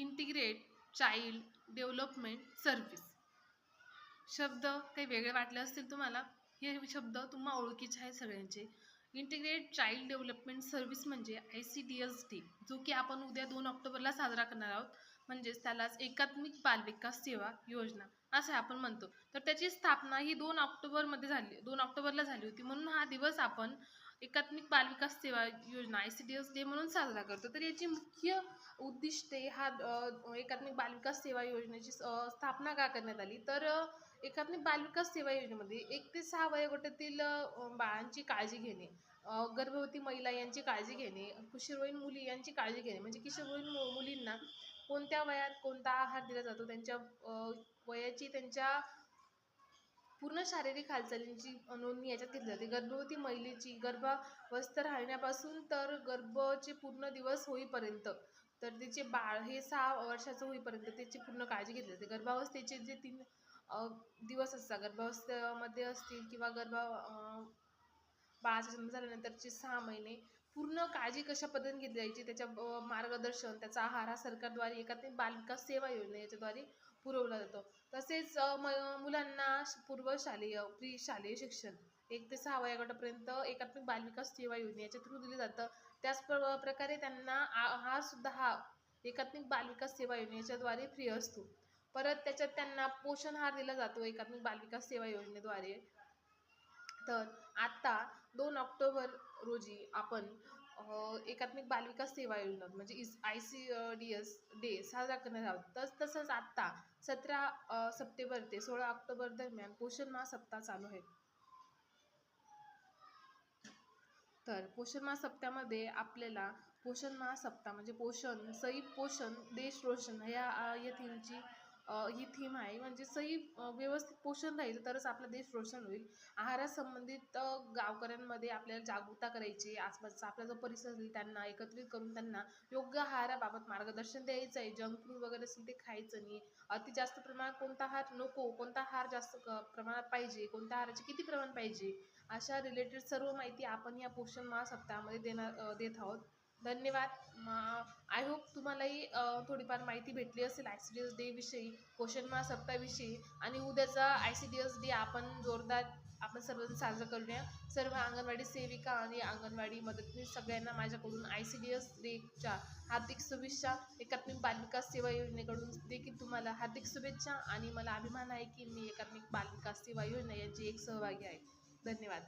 Integrate child development service शब्द काही वेगळे वाटले असतील तुम्हाला? हे शब्द तुम्हाला ओळखीचे आहेत सगळ्यांचे. इंटिग्रेट चाइल्ड डेव्हलपमेंट सर्व्हिस म्हणजे I C D S T जो की आपण उद्या दोन ऑक्टोबरला साजरा करणार आहोत. म्हणजेच त्यालाच एकात्मिक बालविकास सेवा योजना असं आपण म्हणतो. तर त्याची स्थापना ही दोन ऑक्टोबरमध्ये झाली दोन ऑक्टोबरला झाली होती. म्हणून हा दिवस आपण एकात्मिक बालविकास सेवा योजना I C D S day म्हणून साजरा करतो. तर याची मुख्य उद्दिष्टे हा एकात्मिक बालविकास सेवा योजनेची स्थापना का करण्यात आली? तर एकात्मिक बालविकास सेवा योजनेमध्ये एक ते सहा वयोगटातील बाळांची काळजी घेणे गर्भवती महिला यांची काळजी घेणे किशोरवयीन मुली यांची काळजी घेणे म्हणजे किशोरवयीन मु- मुलींना कोणत्या वयात कोणता आहार दिला जातो त्यांच्या वयाची त्यांच्या पूर्ण शारीरिक हालचालींची नोंदणी याच्यात घेतली जाते. गर्भवती महिलेची गर्भावस्था राहण्यापासून तर गर्भचे पूर्ण दिवस होईपर्यंत तर तिचे बाळ हे सहा वर्षाचं होईपर्यंत त्याची पूर्ण काळजी घेतली जाते. गर्भावस्थेचे जे तीन दिवस असतात गर्भावस्थेमध्ये असतील किंवा गर्भा बाळाचा जन्म झाल्यानंतरचे सहा महिने पूर्ण काळजी कशा पद्धतीने घेतली जायची त्याच्या मार्गदर्शन त्याचा आहार हा सरकारद्वारे एकात्मिक बालविकास सेवा योजना याच्याद्वारे पुरवला जातो. तसेच म- मुलांना पूर्व शालेय प्री शालेय शिक्षण एक ते सहा वयोगटापर्यंत एकात्मिक बालविकास सेवा योजना याच्या थ्रू दिलं जातं. त्याच प्र- प्रकारे त्यांना हा सुद्धा हा एकात्मिक बालविकास सेवा योजना याच्याद्वारे फ्री असतो. परत त्याच्यात त्यांना पोषण आहार दिला जातो एकात्मिक बालविकास सेवा योजनेद्वारे. तर आत्ता दोन ऑक्टोबर रोजी आपण एकात्मिक बालविकास सेवा योजना म्हणजे इस I C D S day साजरा करणार आहोत. तस तसंच आत्ता सतरा सप्टेंबर ते सोळा ऑक्टोबर दरम्यान पोषण माह सप्ताह चालू आहे. तर पोषण माह सप्त्यामध्ये आपल्याला पोषण माह सप्ताह म्हणजे पोषण सई पोषण देश रोशन या या थीमची ही थीम आहे. म्हणजे सही व्यवस्थित पोषण राहील तरच आपला देश रोशन होईल. आहारासंबंधित गावकऱ्यांमध्ये आपल्याला जागरूकता करायची आसपासचा आपला जो परिसर असेल त्यांना एकत्रित करून त्यांना योग्य आहाराबाबत मार्गदर्शन द्यायचं आहे. जंक फूड वगैरे असेल ते खायचं नाही. अति जास्त प्रमाणात कोणता आहार नको कोणता आहार जास्त क- प्रमाणात पाहिजे कोणत्या आहाराचे किती प्रमाण पाहिजे अशा रिलेटेड सर्व माहिती आपण या पोषण माह सप्ताहामध्ये देणार देत आहोत. धन्यवाद. आय होप तुम्हालाही थोडीफार माहिती भेटली असेल आय सी डी एस डेविषयी पोषण मार्क सप्ताहाविषयी आणि उद्याचा I C D S day आपण जोरदार आपण सर्वजण साजरा करूया. सर्व अंगणवाडी सेविका आणि अंगणवाडी मदतनीस सगळ्यांना माझ्याकडून आय सी डी एस डेच्या हार्दिक शुभेच्छा. एकात्मिक बालविकास सेवा योजनेकडून देखील तुम्हाला हार्दिक शुभेच्छा आणि मला अभिमान आहे की मी एकात्मिक बालविकास सेवा योजना यांची एक सहभागी आहे. धन्यवाद.